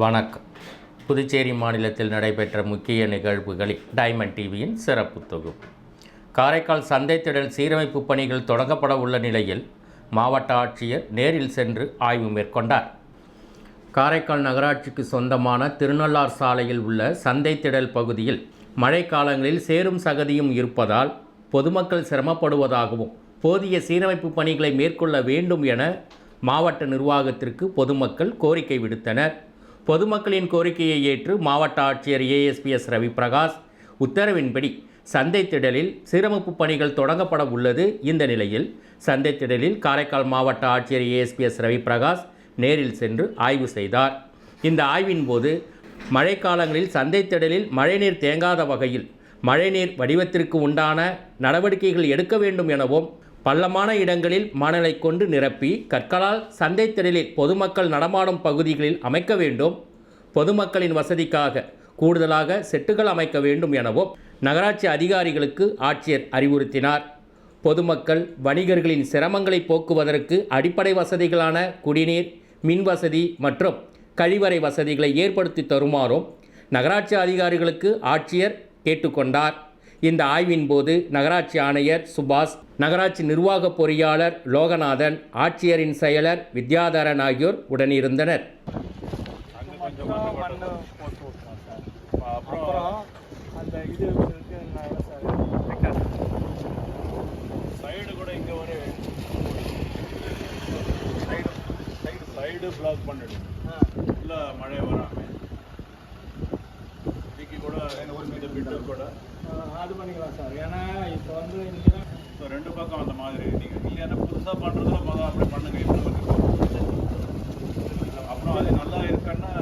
வணக்கம். புதுச்சேரி மாநிலத்தில் நடைபெற்ற முக்கிய நிகழ்வுகளில் டைமண்ட் டிவியின் சிறப்பு தொகுப்பு. காரைக்கால் சந்தைத்திடல் சீரமைப்பு பணிகள் தொடங்கப்பட உள்ள நிலையில் மாவட்ட ஆட்சியர் நேரில் சென்று ஆய்வு மேற்கொண்டார். காரைக்கால் நகராட்சிக்கு சொந்தமான திருநள்ளார் சாலையில் உள்ள சந்தைத்திடல் பகுதியில் மழைக்காலங்களில் சேரும் சகதியும் இருப்பதால் பொதுமக்கள் சிரமப்படுவதாகவும் போதிய சீரமைப்பு பணிகளை மேற்கொள்ள வேண்டும் என மாவட்ட நிர்வாகத்திற்கு பொதுமக்கள் கோரிக்கை விடுத்தனர். பொதுமக்களின் கோரிக்கையை ஏற்று மாவட்ட ஆட்சியர் ஏஎஸ்பிஎஸ் ரவி பிரகாஷ் உத்தரவின்படி சந்தை திடலில் சீரமைப்பு பணிகள் தொடங்கப்பட உள்ளது. இந்த நிலையில் சந்தை திடலில் காரைக்கால் மாவட்ட ஆட்சியர் ஏஎஸ்பிஎஸ் ரவி பிரகாஷ் நேரில் சென்று ஆய்வு செய்தார். இந்த ஆய்வின் போது மழைக்காலங்களில் சந்தை திடலில் மழைநீர் தேங்காத வகையில் மழைநீர் வடிவத்திற்கு உண்டான நடவடிக்கைகள் எடுக்க வேண்டும் எனவும் பள்ளமான இடங்களில் மணலை கொண்டு நிரப்பி கற்களால் சந்தை திடலில் பொதுமக்கள் நடமாடும் பகுதிகளில் அமைக்க வேண்டும். பொதுமக்களின் வசதிக்காக கூடுதலாக செட்டுகள் அமைக்க வேண்டும் எனவும் நகராட்சி அதிகாரிகளுக்கு ஆட்சியர் அறிவுறுத்தினார். பொதுமக்கள் வணிகர்களின் சிரமங்களை போக்குவதற்கு அடிப்படை வசதிகளான குடிநீர் மின் வசதி மற்றும் கழிவறை வசதிகளை ஏற்படுத்தி தருமாறும் நகராட்சி அதிகாரிகளுக்கு ஆட்சியர் கேட்டுக்கொண்டார். இந்த ஆய்வின் போது நகராட்சி ஆணையர் சுபாஷ் நகராட்சி நிர்வாக பொறியாளர் லோகநாதன் ஆட்சியரின் செயலர் வித்யாதரன் ஆகியோர் உடனிருந்தனர். மட்டும் அந்த சைடு கூட ஒரு சைடு சைடு பிளாக் மழை இன்னைக்கு கூட கூட. அது பண்ணிக்கலாம் சார். ஏன்னா இப்போ வந்து இங்கே இப்போ ரெண்டு பக்கம் அந்த மாதிரி. நீங்கள் நீங்கள் என்ன புதுசாக பண்ணுறதுல முதல்ல அப்படி பண்ணுங்க அப்புறம் அது நல்லா இருக்குன்னா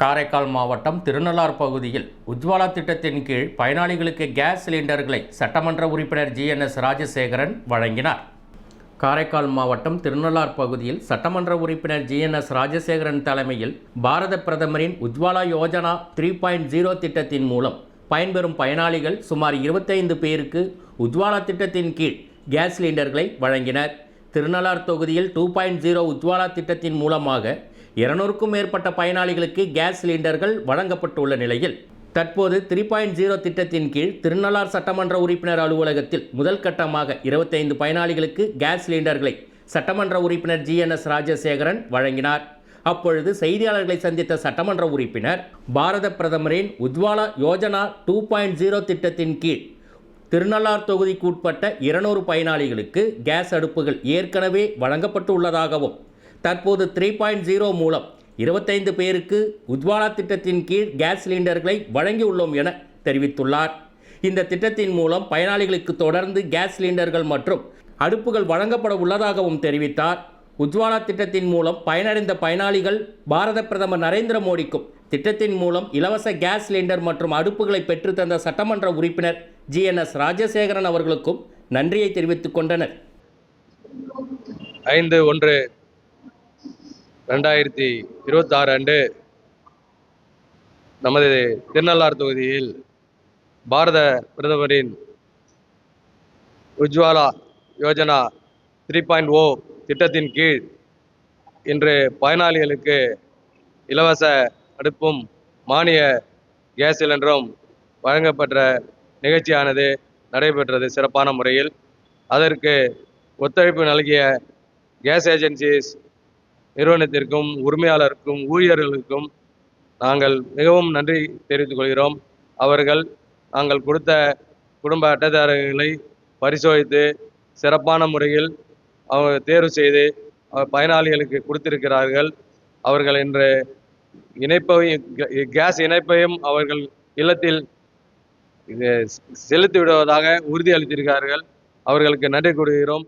காரைக்கால் மாவட்டம் திருநள்ளார் பகுதியில் உஜ்வாலா திட்டத்தின் கீழ் பயனாளிகளுக்கு கேஸ் சிலிண்டர்களை சட்டமன்ற உறுப்பினர் ஜிஎன்எஸ் ராஜசேகரன் வழங்கினார். காரைக்கால் மாவட்டம் திருநள்ளார் பகுதியில் சட்டமன்ற உறுப்பினர் ஜிஎன்எஸ் ராஜசேகரன் தலைமையில் பாரத பிரதமரின் Ujjwala Yojana three point zero திட்டத்தின் மூலம் பயன்பெறும் பயனாளிகள் சுமார் இருபத்தைந்து பேருக்கு உஜ்வாலா திட்டத்தின் கீழ் கேஸ் சிலிண்டர்களை வழங்கினர். திருநள்ளார் தொகுதியில் டூ பாயிண்ட் ஜீரோ உஜ்வாலா திட்டத்தின் மூலமாக இருநூறுக்கும் மேற்பட்ட பயனாளிகளுக்கு கேஸ் சிலிண்டர்கள் வழங்கப்பட்டுள்ள நிலையில் தற்போது த்ரீ பாயிண்ட் ஜீரோ திட்டத்தின் கீழ் திருநள்ளார் சட்டமன்ற உறுப்பினர் அலுவலகத்தில் முதல் கட்டமாக இருபத்தைந்து பயனாளிகளுக்கு கேஸ் சிலிண்டர்களை சட்டமன்ற உறுப்பினர் ஜிஎன்எஸ் ராஜசேகரன் வழங்கினார். அப்பொழுது செய்தியாளர்களை சந்தித்த சட்டமன்ற உறுப்பினர் பாரத பிரதமரின் Ujjwala Yojana two point zero திட்டத்தின் கீழ் திருநள்ளார் தொகுதிக்கு உட்பட்ட இருநூறு பயனாளிகளுக்கு கேஸ் அடுப்புகள் ஏற்கனவே வழங்கப்பட்டு உள்ளதாகவும் தற்போது த்ரீ பாயிண்ட் ஜீரோ மூலம் இருபத்தைந்து பேருக்கு உஜ்வாலா திட்டத்தின் கீழ் கேஸ் சிலிண்டர்களை வழங்கியுள்ளோம் என தெரிவித்துள்ளார். இந்த திட்டத்தின் மூலம் பயனாளிகளுக்கு தொடர்ந்து கேஸ் சிலிண்டர்கள் மற்றும் அடுப்புகள் வழங்கப்பட உள்ளதாகவும் தெரிவித்தார். உஜ்வாலா திட்டத்தின் மூலம் பயனடைந்த பயனாளிகள் பாரத பிரதமர் நரேந்திர மோடிக்கும் திட்டத்தின் மூலம் இலவச கேஸ் சிலிண்டர் மற்றும் அடுப்புகளை பெற்றுத்தந்த சட்டமன்ற உறுப்பினர் ஜிஎன்எஸ் ராஜசேகரன் அவர்களுக்கும் நன்றியை தெரிவித்துக் கொண்டனர். ஐந்து ஒன்று ரெண்டாயிரத்தி இருபத்தாறு அன்று நமது திருநள்ளார் தொகுதியில் பாரத பிரதமரின் Ujjwala Yojana three point O திட்டத்தின் கீழ் இன்று பயனாளிகளுக்கு இலவச அடுப்பும் மானிய கேஸ் சிலிண்டரும் வழங்கப்பட்ட நிகழ்ச்சியானது நடைபெற்றது சிறப்பான முறையில். அதற்கு ஒத்துழைப்பு நல்கிய கேஸ் ஏஜென்சிஸ் நிறுவனத்திற்கும் உரிமையாளருக்கும் ஊழியர்களுக்கும் நாங்கள் மிகவும் நன்றி தெரிவித்துக் கொள்கிறோம். அவர்கள் நாங்கள் கொடுத்த குடும்ப அட்டைதாரர்களை பரிசோதித்து சிறப்பான முறையில் அவங்க தேர்வு செய்து பயனாளிகளுக்கு கொடுத்திருக்கிறார்கள். அவர்கள் இன்று இணைப்பையும் கேஸ் இணைப்பையும் அவர்கள் இல்லத்தில் இது செலுத்தி விடுவதாக உறுதியளித்திருக்கிறார்கள். அவர்களுக்கு நன்றி கூறுகிறோம்.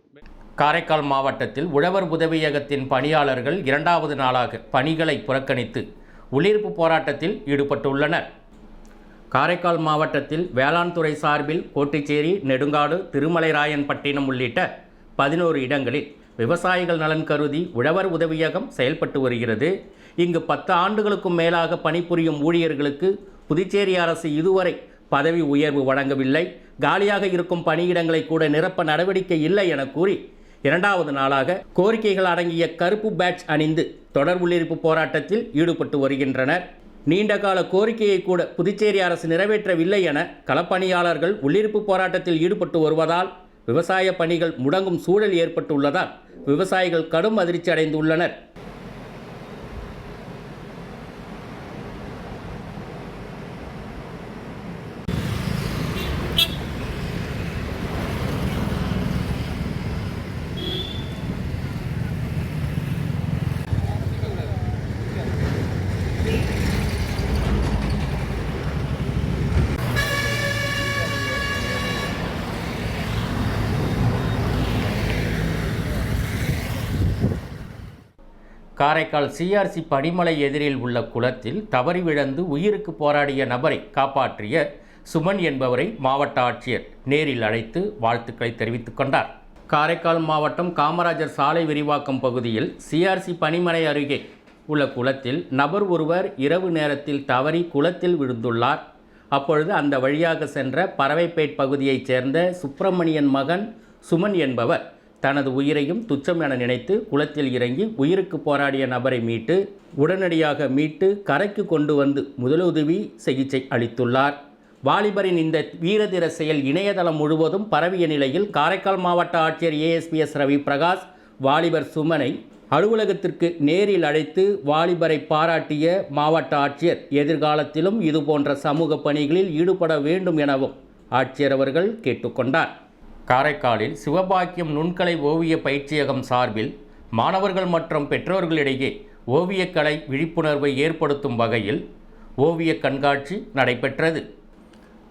காரைக்கால் மாவட்டத்தில் உழவர் உதவியகத்தின் பணியாளர்கள் இரண்டாவது நாளாக பணிகளை புறக்கணித்து உள்ளிருப்பு போராட்டத்தில் ஈடுபட்டுள்ளனர். காரைக்கால் மாவட்டத்தில் வேளாண் துறை சார்பில் கோட்டிச்சேரி நெடுங்காடு திருமலைராயன்பட்டினம் உள்ளிட்ட பதினோரு இடங்களில் விவசாயிகள் நலன் கருதி உழவர் உதவியகம் செயல்பட்டு வருகிறது. இங்கு பத்து ஆண்டுகளுக்கும் மேலாக பணிபுரியும் ஊழியர்களுக்கு புதுச்சேரி அரசு இதுவரை பதவி உயர்வு வழங்கவில்லை. காலியாக இருக்கும் பணியிடங்களை கூட நிரப்ப நடவடிக்கை இல்லை என கூறி இரண்டாவது நாளாக கோரிக்கைகள் அடங்கிய கருப்பு பேட்ச் அணிந்து தொடர் உள்ளிருப்பு போராட்டத்தில் ஈடுபட்டு வருகின்றனர். நீண்டகால கோரிக்கையை கூட புதுச்சேரி அரசு நிறைவேற்றவில்லை என களப்பணியாளர்கள் உள்ளிருப்பு போராட்டத்தில் ஈடுபட்டு வருவதால் விவசாய பணிகள் முடங்கும் சூழல் ஏற்பட்டுள்ளதால் விவசாயிகள் கடும் அதிர்ச்சி அடைந்துள்ளனர் காரைக்கால் சிஆர்சி பனிமலை எதிரில் உள்ள குளத்தில் தவறி விழுந்து உயிருக்கு போராடிய நபரை காப்பாற்றிய சுமன் என்பவரை மாவட்ட ஆட்சியர் நேரில் அழைத்து வாழ்த்துக்களை தெரிவித்துக் கொண்டார். காரைக்கால் மாவட்டம் காமராஜர் சாலை விரிவாக்கம் பகுதியில் சிஆர்சி பனிமலை அருகே உள்ள குளத்தில் நபர் ஒருவர் இரவு நேரத்தில் தவறி குளத்தில் விழுந்துள்ளார். அப்பொழுது அந்த வழியாக சென்ற பறவைப்பேட் பகுதியைச் சேர்ந்த சுப்பிரமணியன் மகன் சுமன் என்பவர் தனது உயிரையும் துச்சம் என நினைத்து குளத்தில் இறங்கி உயிருக்கு போராடிய நபரை மீட்டு உடனடியாக மீட்டு கரைக்கு கொண்டு வந்து முதலுதவி சிகிச்சை அளித்துள்ளார். வாலிபரின் இந்த வீரதீர செயல் இணையதளம் முழுவதும் பரவிய நிலையில் காரைக்கால் மாவட்ட ஆட்சியர் ஏஎஸ்பிஎஸ் ரவி பிரகாஷ் வாலிபர் சுமனை அலுவலகத்திற்கு நேரில் அழைத்து வாலிபரை பாராட்டிய மாவட்ட ஆட்சியர் எதிர்காலத்திலும் இதுபோன்ற சமூக பணிகளில் ஈடுபட வேண்டும் எனவும் ஆட்சியர் அவர்கள் கேட்டுக்கொண்டார். காரைக்காலில் சிவபாக்கியம் நுண்கலை ஓவிய பயிற்சியகம் சார்பில் மாணவர்கள் மற்றும் பெற்றோர்களிடையே ஓவியக்கலை விழிப்புணர்வை ஏற்படுத்தும் வகையில் ஓவிய கண்காட்சி நடைபெற்றது.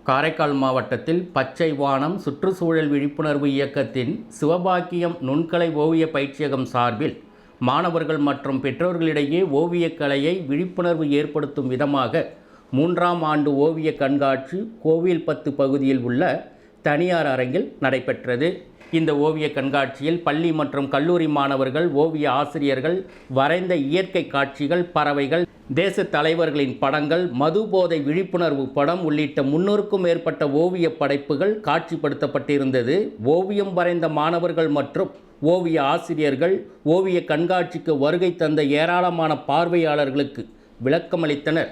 காரைக்கால் மாவட்டத்தில் பச்சை வானம் சுற்றுச்சூழல் விழிப்புணர்வு இயக்கத்தின் சிவபாக்கியம் நுண்கலை ஓவிய பயிற்சியகம் சார்பில் மாணவர்கள் மற்றும் பெற்றோர்களிடையே ஓவியக்கலையை விழிப்புணர்வு ஏற்படுத்தும் விதமாக மூன்றாம் ஆண்டு ஓவிய கண்காட்சி கோவில்பத்து பகுதியில் உள்ள தனியார் அரங்கில் நடைபெற்றது. இந்த ஓவிய கண்காட்சியில் பள்ளி மற்றும் கல்லூரி மாணவர்கள் ஓவிய ஆசிரியர்கள் வரைந்த இயற்கை காட்சிகள் பறவைகள் தேச தலைவர்களின் படங்கள் மது போதை விழிப்புணர்வு படம் உள்ளிட்ட முன்னூறுக்கும் மேற்பட்ட ஓவிய படைப்புகள் காட்சிப்படுத்தப்பட்டிருந்தது. ஓவியம் வரைந்த மாணவர்கள் மற்றும் ஓவிய ஆசிரியர்கள் ஓவிய கண்காட்சிக்கு வருகை தந்த ஏராளமான பார்வையாளர்களுக்கு விளக்கமளித்தனர்.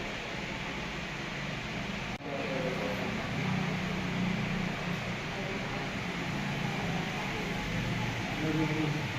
Thank you.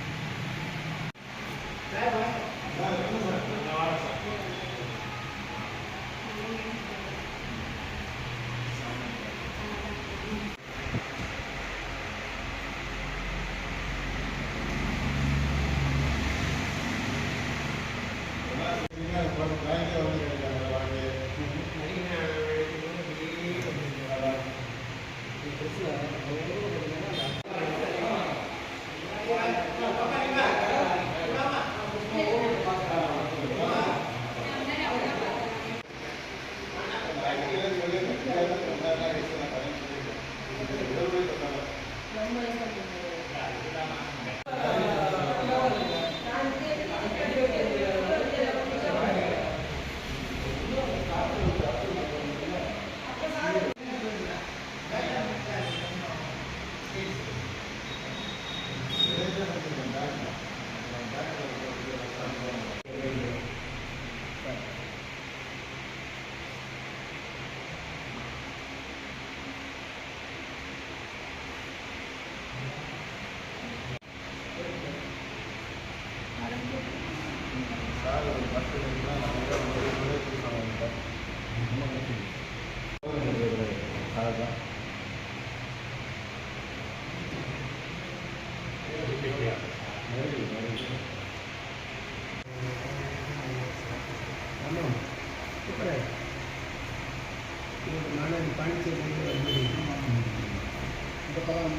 நானே பாண்டிச்சேரி இந்த படம்